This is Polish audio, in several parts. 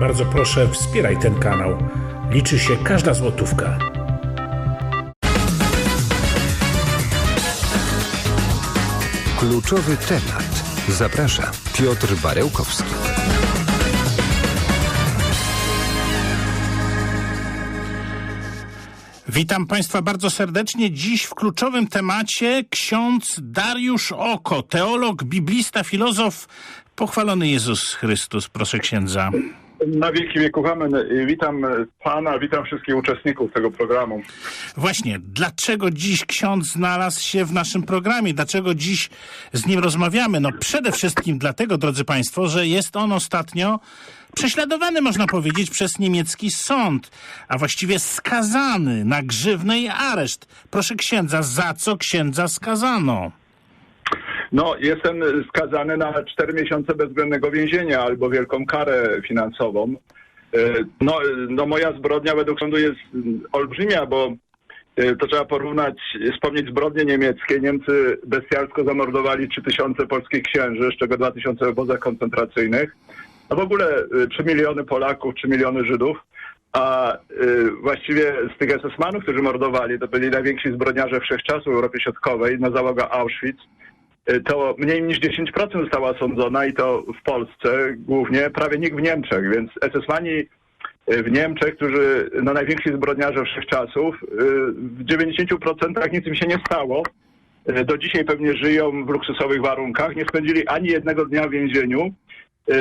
Bardzo proszę, wspieraj ten kanał. Liczy się każda złotówka. Kluczowy temat. Zaprasza Piotr Barełkowski. Witam Państwa bardzo serdecznie. Dziś w kluczowym temacie ksiądz Dariusz Oko, teolog, biblista, filozof. Pochwalony Jezus Chrystus, proszę księdza. Na wielki wieku amen. Witam pana, witam wszystkich uczestników tego programu. Właśnie, dlaczego dziś ksiądz znalazł się w naszym programie? Dlaczego dziś z nim rozmawiamy? No przede wszystkim dlatego, drodzy państwo, że jest on ostatnio prześladowany, można powiedzieć, przez niemiecki sąd, a właściwie skazany na grzywnę i areszt. Proszę księdza, za co księdza skazano? No, jestem skazany na 4 miesiące bezwzględnego więzienia albo wielką karę finansową. E, No, no moja zbrodnia według sądu jest olbrzymia, bo e, to trzeba porównać, wspomnieć zbrodnie niemieckie. Niemcy bestialsko zamordowali 3000 polskich księży, z czego 2000 w obozach koncentracyjnych. A w ogóle e, 3 miliony Polaków, 3 miliony Żydów. A właściwie z tych SS-manów, którzy mordowali, to byli najwięksi zbrodniarze wszechczasów w Europie Środkowej, na załoga Auschwitz. Y, to mniej niż 10% została osądzona i to w Polsce głównie, prawie nikt w Niemczech, więc SS-mani y, w Niemczech, którzy no, najwięksi zbrodniarze wszechczasów, y, w 90% nic im się nie stało. Do dzisiaj pewnie żyją w luksusowych warunkach, nie spędzili ani jednego dnia w więzieniu.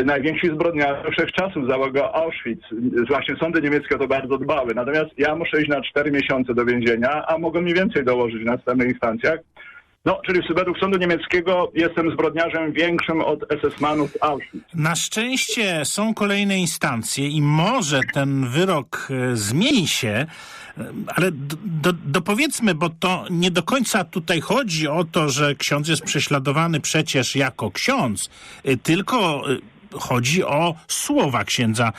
Najwięksi zbrodniarze wszechczasów, załoga Auschwitz. Właśnie sądy niemieckie o to bardzo dbały. Natomiast ja muszę iść na 4 miesiące do więzienia, a mogą mi więcej dołożyć w następnych instancjach. No, czyli według sądu niemieckiego jestem zbrodniarzem większym od SS-manów Auschwitz. Na szczęście są kolejne instancje i może ten wyrok e, zmieni się, e, ale do, do, dopowiedzmy, bo to nie do końca tutaj chodzi o to, że ksiądz jest prześladowany przecież jako ksiądz, e, tylko chodzi o słowa księdza.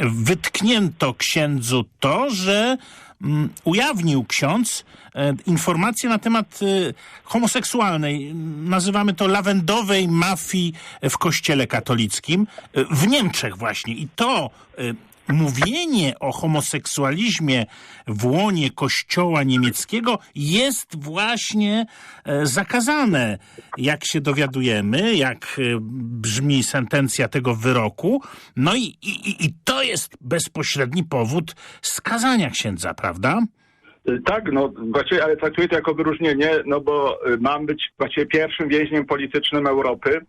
Wytknięto księdzu to, że ujawnił ksiądz e, informacje na temat e, homoseksualnej, nazywamy to lawendowej mafii w kościele katolickim e, w Niemczech właśnie. I to mówienie o homoseksualizmie w łonie kościoła niemieckiego jest właśnie e, zakazane, jak się dowiadujemy, jak e, brzmi sentencja tego wyroku. No i, i, i to jest bezpośredni powód skazania księdza, prawda? Y, Tak, no właściwie, ale traktuję to jako wyróżnienie, no bo mam być właściwie pierwszym więźniem politycznym Europy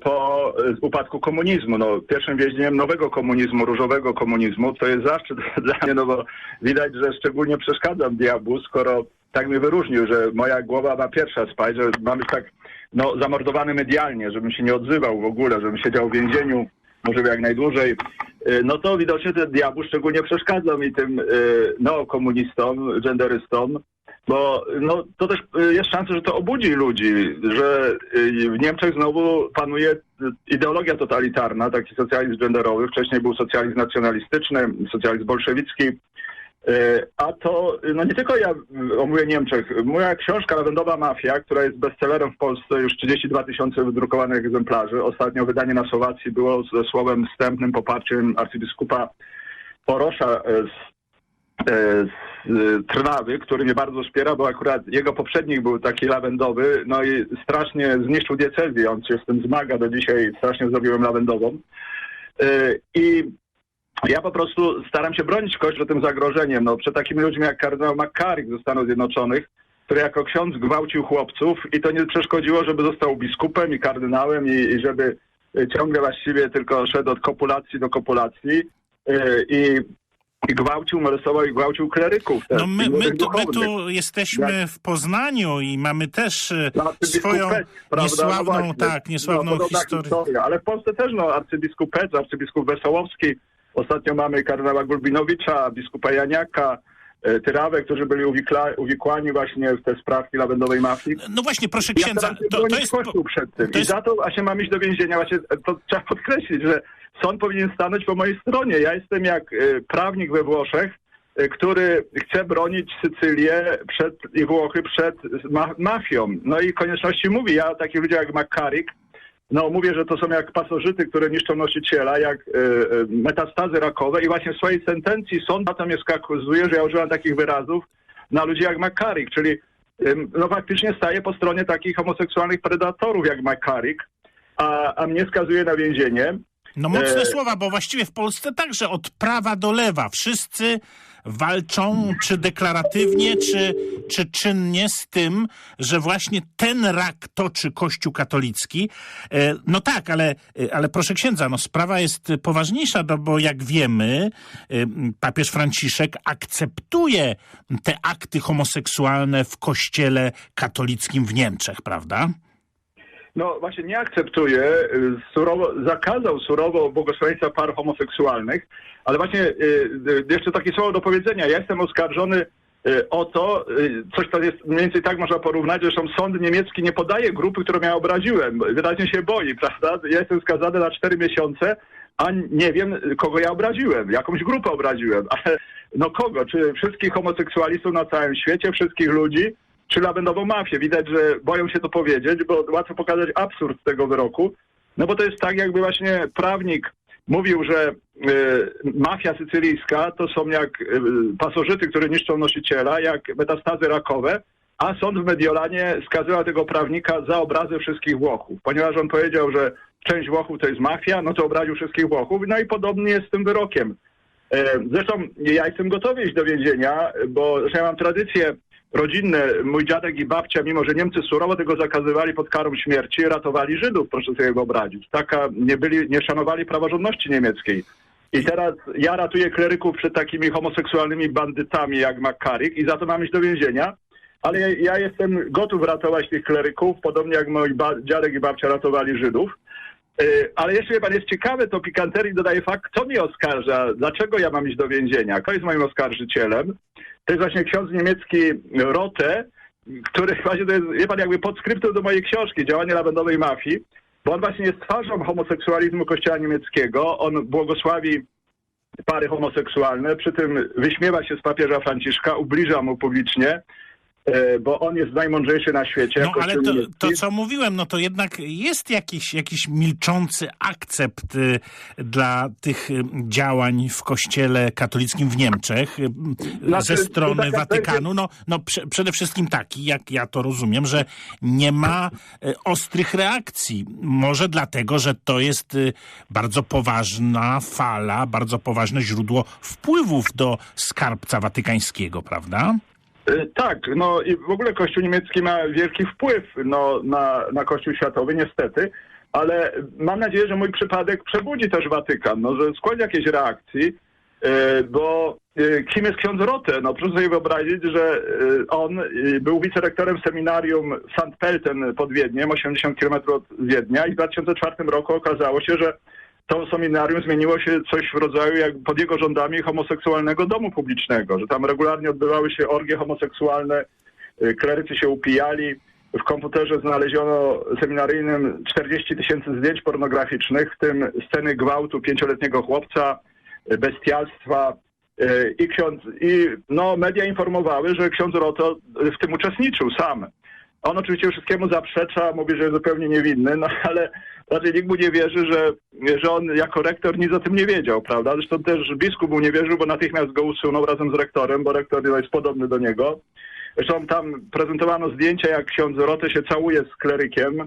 po y, upadku komunizmu. No, pierwszym więźniem nowego komunizmu, różowego komunizmu. To jest zaszczyt dla mnie, no bo widać, że szczególnie przeszkadzam diabłu, skoro tak mnie wyróżnił, że moja głowa ma pierwsza spać, że mam być tak no, zamordowany medialnie, żebym się nie odzywał w ogóle, żebym siedział w więzieniu może jak najdłużej, y, no to widocznie ten diabł szczególnie przeszkadza mi tym y, neokomunistom, genderystom, bo no, to też y, jest szansa, że to obudzi ludzi, że y, w Niemczech znowu panuje ideologia totalitarna, taki socjalizm genderowy. Wcześniej był socjalizm nacjonalistyczny, socjalizm bolszewicki. Y, A to, no nie tylko ja omówię Niemczech. Moja książka Lawendowa Mafia, która jest bestsellerem w Polsce, już 32 tysiące wydrukowanych egzemplarzy. Ostatnio wydanie na Słowacji było ze słowem wstępnym poparciem arcybiskupa Porosza e, z, e, z e, Trnawy, który mnie bardzo wspiera, bo akurat jego poprzednik był taki lawendowy, no i strasznie zniszczył diecezję. On się z tym zmaga do dzisiaj, strasznie zrobiłem lawendową. E, I ja po prostu staram się bronić Kościół tym zagrożeniem. No, przed takimi ludźmi jak kardynał McCarrick ze Stanów Zjednoczonych, który jako ksiądz gwałcił chłopców i to nie przeszkodziło, żeby został biskupem i kardynałem i, i żeby ciągle właściwie tylko szedł od kopulacji do kopulacji i gwałcił, molestował i gwałcił kleryków. też, No my, i my, tu, my tu jesteśmy w Poznaniu i mamy też e, No, swoją Pec, prawda? niesławną, No tak, niesławną no, podobna historię. historia. Ale w Polsce też no, arcybiskup Pec, arcybiskup Wesołowski, ostatnio mamy kardynała Gulbinowicza, biskupa Janiaka, e, Tyrawę, którzy byli uwikla, uwikłani właśnie w te sprawki lawendowej mafii. No właśnie, proszę Ja księdza, się to, to jest... Kościół przed tym. to I jest- za to, a się mam iść do więzienia, właśnie to trzeba podkreślić, że sąd powinien stanąć po mojej stronie. Ja jestem jak e, prawnik we Włoszech, e, który chce bronić Sycylię przed, i Włochy przed ma, mafią. No i konieczności mówi, ja takich ludziach jak McCarrick, no mówię, że to są jak pasożyty, które niszczą nosiciela, jak e, metastazy rakowe i właśnie w swojej sentencji sąd na to mnie skazuje, że ja używam takich wyrazów na ludzi jak McCarrick, czyli no faktycznie staje po stronie takich homoseksualnych predatorów jak McCarrick, a, a mnie skazuje na więzienie. No mocne E, słowa, bo właściwie w Polsce także od prawa do lewa wszyscy walczą, czy deklaratywnie, czy, czy czynnie z tym, że właśnie ten rak toczy Kościół katolicki. E, No tak, ale, ale proszę księdza, no sprawa jest poważniejsza, no bo jak wiemy, e, papież Franciszek akceptuje te akty homoseksualne w Kościele katolickim w Niemczech, prawda? No właśnie nie akceptuje, y, surowo, zakazał surowo błogosławieństwa par homoseksualnych, ale właśnie y, y, jeszcze takie słowo do powiedzenia. Ja jestem oskarżony o to, coś to jest mniej więcej tak można porównać, zresztą sąd niemiecki nie podaje grupy, którą ja obraziłem. Wyraźnie się boi, prawda? Ja jestem skazany na cztery miesiące, a nie wiem, kogo ja obraziłem, jakąś grupę obraziłem, ale no kogo? Czy wszystkich homoseksualistów na całym świecie, wszystkich ludzi? Czy lawendową mafię. Widać, że boją się to powiedzieć, bo łatwo pokazać absurd tego wyroku. No bo to jest tak, jakby właśnie prawnik mówił, że y, mafia sycylijska to są jak y, pasożyty, które niszczą nosiciela, jak metastazy rakowe, a sąd w Mediolanie skazywał tego prawnika za obrazę wszystkich Włochów. Ponieważ on powiedział, że część Włochów to jest mafia, no to obraził wszystkich Włochów. No i podobnie jest z tym wyrokiem. E, Zresztą ja jestem gotowy iść do więzienia, bo ja mam tradycję rodzinne. Mój dziadek i babcia, mimo że Niemcy surowo tego zakazywali pod karą śmierci, ratowali Żydów, proszę sobie wyobrazić. Taka, nie byli, nie szanowali praworządności niemieckiej. I teraz ja ratuję kleryków przed takimi homoseksualnymi bandytami jak McCarrick i za to mam iść do więzienia. Ale ja, ja jestem gotów ratować tych kleryków, podobnie jak ba- dziadek i babcia ratowali Żydów. Yy, Ale jeszcze wie pan, jest ciekawe, to pikanterii dodaje fakt, kto mnie oskarża, dlaczego ja mam iść do więzienia, kto jest moim oskarżycielem. To jest właśnie ksiądz niemiecki Rote, który właśnie to jest, wie pan, jakby podskryptum do mojej książki, Działanie lawendowej mafii, bo on właśnie jest twarzą homoseksualizmu kościoła niemieckiego, on błogosławi pary homoseksualne, przy tym wyśmiewa się z papieża Franciszka, ubliża mu publicznie, bo on jest najmądrzejszy na świecie. No ale to, to, co mówiłem, no to jednak jest jakiś, jakiś milczący akcept y, dla tych y, działań w kościele katolickim w Niemczech y, Znaczy, ze strony Watykanu. No, no prze, przede wszystkim taki, jak ja to rozumiem, że nie ma ostrych reakcji. Może dlatego, że to jest bardzo poważna fala, bardzo poważne źródło wpływów do skarbca watykańskiego, prawda? E, Tak, no i w ogóle Kościół niemiecki ma wielki wpływ no, na, na Kościół światowy, niestety, ale mam nadzieję, że mój przypadek przebudzi też Watykan, no, że skłoni jakieś reakcji, e, bo e, kim jest ksiądz Rote? No proszę sobie wyobrazić, że on był wicerektorem seminarium St. Pelten pod Wiedniem, 80 km od Wiednia i w 2004 roku okazało się, że to seminarium zmieniło się coś w rodzaju jak pod jego rządami homoseksualnego domu publicznego, że tam regularnie odbywały się orgie homoseksualne, y, klerycy się upijali. W komputerze znaleziono seminaryjnym 40 tysięcy zdjęć pornograficznych, w tym sceny gwałtu pięcioletniego chłopca, y, bestialstwa. y, I ksiądz, i no, media informowały, że ksiądz Roto w tym uczestniczył sam. On oczywiście wszystkiemu zaprzecza, mówi, że jest zupełnie niewinny, no ale raczej nikt mu nie wierzy, że, że on jako rektor nic o tym nie wiedział, prawda? Zresztą też biskup mu nie wierzył, bo natychmiast go usunął razem z rektorem, bo rektor jest podobny do niego. Zresztą tam prezentowano zdjęcia, jak ksiądz Rote się całuje z klerykiem.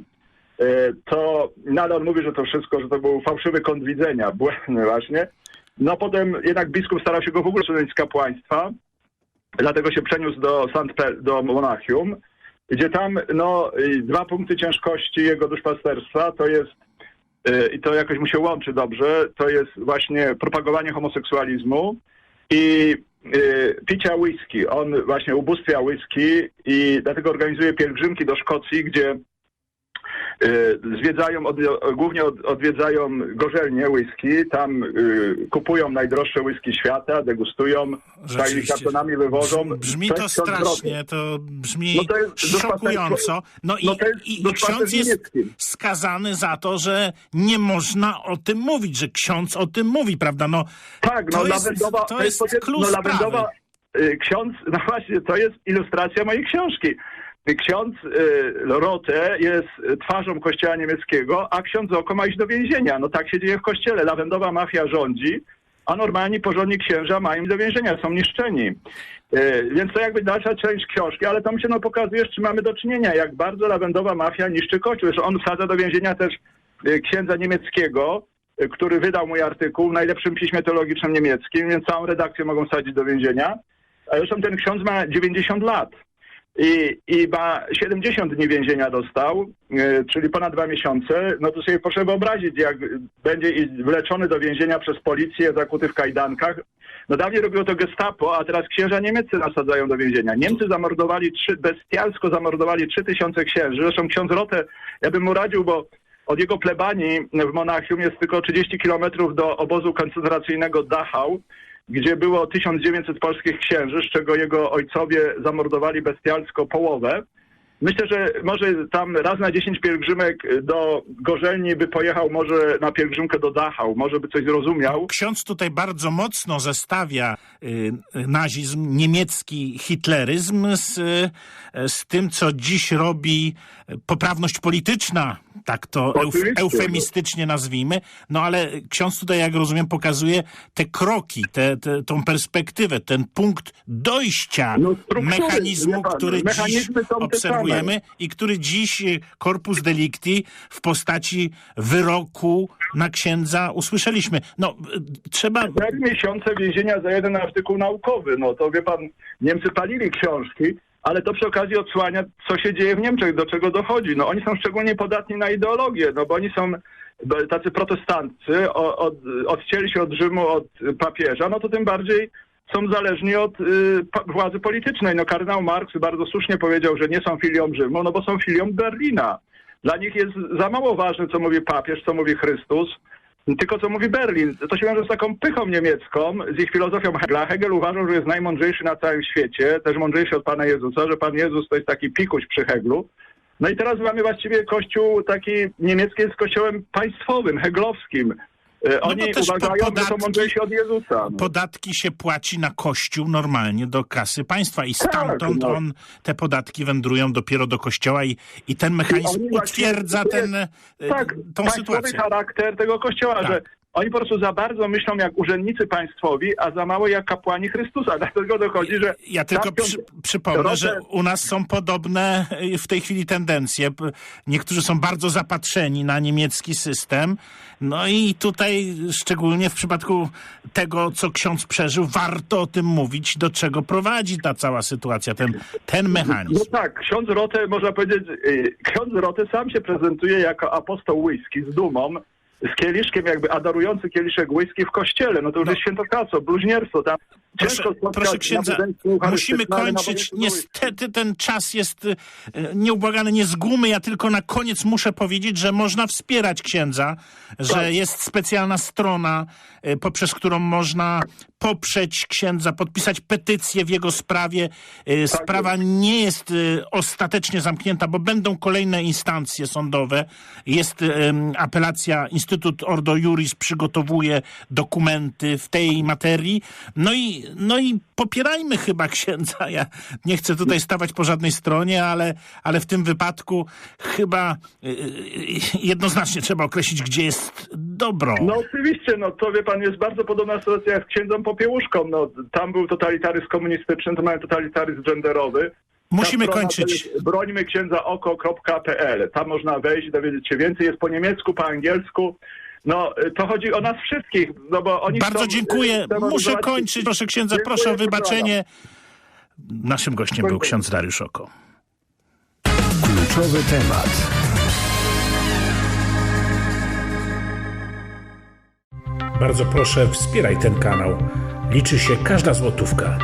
E, To nadal on mówi, że to wszystko, że to był fałszywy kąt widzenia, błędny właśnie. No potem jednak biskup starał się go w ogóle usunąć z kapłaństwa, dlatego się przeniósł do. Pe- do Monachium gdzie tam no, dwa punkty ciężkości jego duszpasterstwa to jest, y, i to jakoś mu się łączy dobrze, to jest właśnie propagowanie homoseksualizmu i y, picia whisky. On właśnie ubóstwia whisky i dlatego organizuje pielgrzymki do Szkocji, gdzie zwiedzają, od, głównie od, odwiedzają gorzelnie whisky, tam y, kupują najdroższe whisky świata, degustują, Rzeczywiście. kartonami wywożą. Brz- Brzmi To to jest strasznie, to brzmi No to jest szokująco. No i, no to jest i, i ksiądz jest skazany za to, że nie można o tym mówić, że ksiądz o tym mówi, prawda? No, Tak, To no jest- Lawendowa, to jest klucz no, y, ksiądz, no właśnie, to jest ilustracja mojej książki. Ksiądz y, Rote jest twarzą kościoła niemieckiego, a ksiądz Oko ma iść do więzienia. No tak się dzieje w kościele. Lawendowa mafia rządzi, a normalni porządni księża mają do więzienia, są niszczeni. Y, Więc to jakby dalsza część książki, ale tam się no pokazuje, z czym mamy do czynienia, jak bardzo lawendowa mafia niszczy kościół. Że on wsadza do więzienia też y, księdza niemieckiego, który wydał mój artykuł w najlepszym piśmie teologicznym niemieckim, więc całą redakcję mogą wsadzić do więzienia. A zresztą ten ksiądz ma 90 lat i, i ma 70 dni więzienia dostał, y, czyli ponad dwa miesiące, no to sobie proszę wyobrazić, jak będzie wleczony do więzienia przez policję, zakuty w kajdankach. No dawniej robiło to gestapo, a teraz księża niemieccy nasadzają do więzienia. Niemcy zamordowali, trzy, bestialsko zamordowali 3000 księży. Zresztą ksiądz Rotę, ja bym mu radził, bo od jego plebanii w Monachium jest tylko 30 kilometrów do obozu koncentracyjnego Dachau, gdzie było 1900 polskich księży, z czego jego ojcowie zamordowali bestialsko połowę. Myślę, że może tam raz na 10 pielgrzymek do Gorzelni by pojechał może na pielgrzymkę do Dachau, może by coś zrozumiał. Ksiądz tutaj bardzo mocno zestawia y, nazizm, niemiecki hitleryzm z, y, z tym, co dziś robi poprawność polityczna, tak to Oczywiście. eufemistycznie nazwijmy. No ale ksiądz tutaj, jak rozumiem, pokazuje te kroki, te, te, tą perspektywę, ten punkt dojścia No, mechanizmu, pan, który dziś obserwujemy i który dziś y, corpus delicti w postaci wyroku na księdza usłyszeliśmy. No, y, trzeba... Cztery miesiące więzienia za jeden artykuł naukowy. No to wie pan, Niemcy palili książki, ale to przy okazji odsłania, co się dzieje w Niemczech, do czego dochodzi. No oni są szczególnie podatni na ideologię, no bo oni są tacy protestancy, od, odcięli się od Rzymu, od papieża, no to tym bardziej są zależni od y, władzy politycznej. No kardynał Marx bardzo słusznie powiedział, że nie są filią Rzymu, no bo są filią Berlina. Dla nich jest za mało ważne, co mówi papież, co mówi Chrystus, tylko co mówi Berlin. To się wiąże z taką pychą niemiecką, z ich filozofią Hegla. Hegel uważał, że jest najmądrzejszy na całym świecie, też mądrzejszy od Pana Jezusa, że Pan Jezus to jest taki pikuś przy Heglu. No i teraz mamy właściwie kościół taki niemiecki jest kościołem państwowym, heglowskim. E, Oni No też po- uważają, że są podatki- mądrzejsi od Jezusa. No. Podatki się płaci na kościół normalnie do kasy państwa i stamtąd no. on, te podatki wędrują dopiero do kościoła i, i ten mechanizm oni właśnie- utwierdza to jest- ten, e, tak, tą sytuację. charakter tego kościoła, Tak. że oni po prostu za bardzo myślą jak urzędnicy państwowi, a za mało jak kapłani Chrystusa. Dlatego dochodzi, że... Ja tylko ksiądz- przy, przypomnę, Rodze- że u nas są podobne e, w tej chwili tendencje. Niektórzy są bardzo zapatrzeni na niemiecki system. No i tutaj, szczególnie w przypadku tego, co ksiądz przeżył, warto o tym mówić, do czego prowadzi ta cała sytuacja, ten, ten No mechanizm. tak, ksiądz Rotę, można powiedzieć, y, ksiądz Rotę sam się prezentuje jako apostoł whisky z dumą, z kieliszkiem jakby adorujący kieliszek whisky w kościele. No to już jest świętokradztwo, bluźnierstwo. Tam Proszę, proszę księdza, musimy kończyć. Niestety ten czas jest e, nieubłagany, nie z gumy. Ja tylko na koniec muszę powiedzieć, że można wspierać księdza, że Tak. jest specjalna strona, e, poprzez którą można poprzeć księdza, podpisać petycję w jego sprawie. E, Tak Sprawa nie jest e, ostatecznie zamknięta, bo będą kolejne instancje sądowe. Jest em, apelacja, Instytut Ordo Juris przygotowuje dokumenty w tej materii. No i, no i popierajmy chyba księdza. Ja nie chcę tutaj stawać po żadnej stronie, ale, ale w tym wypadku chyba y, y, jednoznacznie trzeba określić, gdzie jest dobro. No oczywiście, no to wie pan, jest bardzo podobna sytuacja jak z księdzem Popiełuszką. No, tam był totalitaryzm komunistyczny, to mamy totalitaryzm genderowy. Musimy kończyć. Brońmy księdza oko.pl. Tam można wejść, dowiedzieć się więcej. Jest po niemiecku, po angielsku. No, to chodzi o nas wszystkich, no bo oni Bardzo chcą, dziękuję. Muszę kończyć. Proszę księdza, Dziękuję, proszę o wybaczenie. Naszym gościem był ksiądz Dariusz Oko. Kluczowy temat. Bardzo proszę, wspieraj ten kanał. Liczy się każda złotówka.